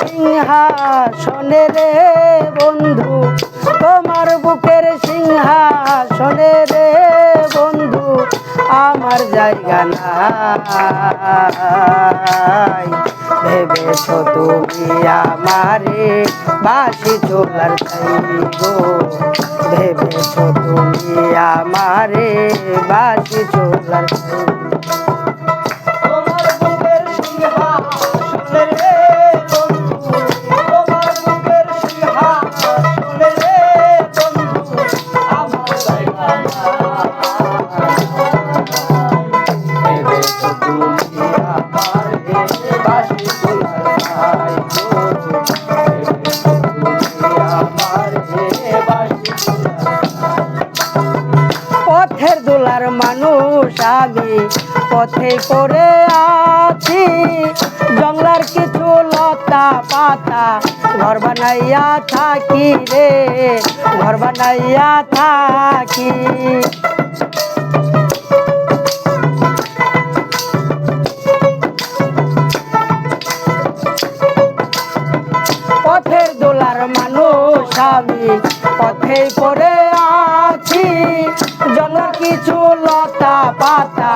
সিংহাসনে রে বন্ধু, তোমার বুকের সিংহাসনে রে বন্ধু, আমার জায়গা নাই। ভেবেছ তুমি আমারে বাসি চোলার গো ভেবেছ তুমি আমারে বাসি চোলার পথের দোলার মানুষ আমি পথে করে আছি। জঙ্গলার কিছু লতা পাতা ঘর বানাইয়া থাকি রে, ঘর বানাইয়া থাকি। পথে পড়ে আছি। জন কিছু লতা পাতা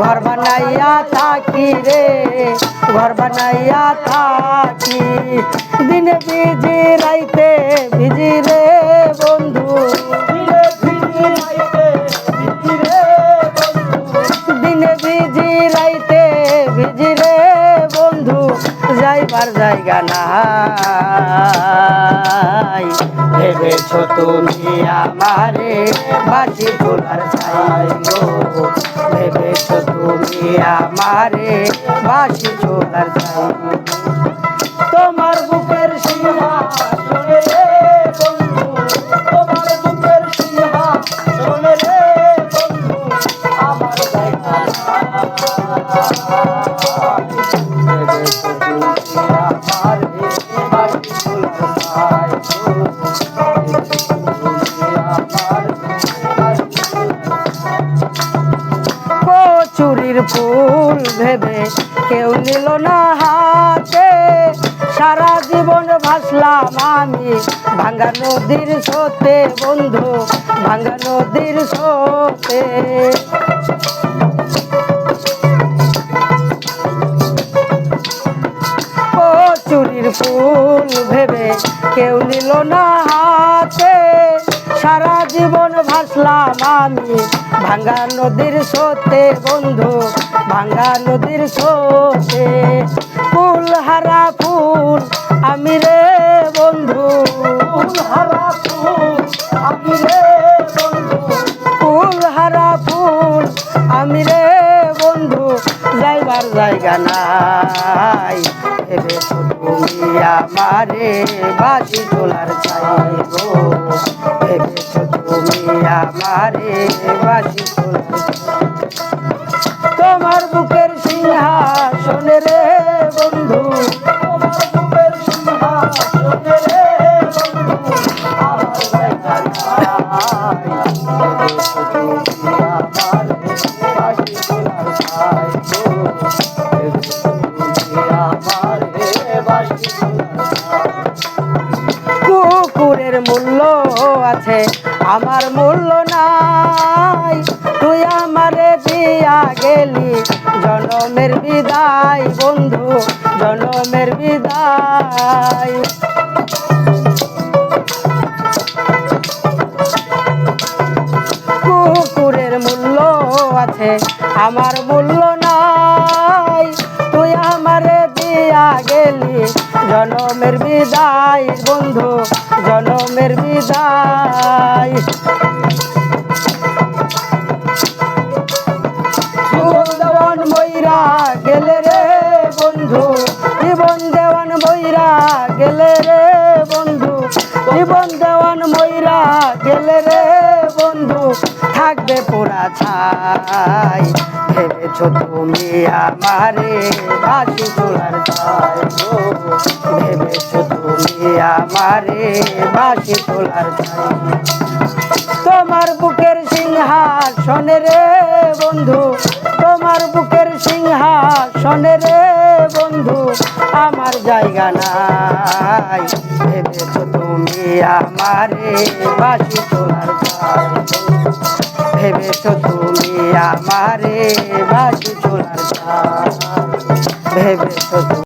ঘর বানাইয়া থাকি রে, ঘর বানাইয়া থাকি। দিনে ভিজি রাইতে ভিজি রে বন্ধু। জায়গা নাই। ভেবেছ তুমি আমারে বাজি তোলার ছাই গো ভেবেছ তুমি আমারে বাজি তোলার ছাই কচুরির ফুল ভেবে কেউ নিল না হাতে। সারা জীবন ভাসলাম আমি। ভাঙ্গা নদীর সোতে বন্ধু, ভাঙ্গা নদীর সোতে কচুরির ফুল ভেবে কেউ নিল না হাতে। সারা জীবন ভাসলাম আমি। ভাঙ্গা নদীর সোতে বন্ধু ভাঙ্গা নদীর সোতে ফুল হারা ফুল আমি রে বন্ধু। ফুল হারা ফুল আমি রে বন্ধু। ফুল হারা ফুল আমি রে বন্ধু। যাইবার জায়গা তুমি আমারে বাজি তোলার চাই গো ভেবেছ তুমি আমারে বাসি তোলার তোমার বুকের সিংহাসনে রে বন্ধু, তোমার মূল্য আছে, আমার মূল্য নাই। তুই আমারে দিয়া গেলি, জনমের বিদায়, বন্ধু, জনমের বিদায়। কুকুরের মূল্য আছে, আমার মূল্য জনমের বিদায়, বন্ধু, জনমের বিদায়। দেওয়ান ময়রা গেলে রে বন্ধু, জীবন দেওয়ান গেলে রে বন্ধু, জীবন দেওয়ান গেলে রে বন্ধু, থাকবে পোড়া ছাই। ভেবেছ তুমি আমারে বাসি তোলার ছাই? আমারে বাসি তোলার তোমার বুকের সিংহাসনে রে বন্ধু, তোমার বুকের সিংহাসনে রে বন্ধু, আমার জায়গা নাই। ভেবেছো তুমি আমারে বাসি তোলার ভেবেছো তুমি আমারে বাসি তোলার ভেবেছো তুমি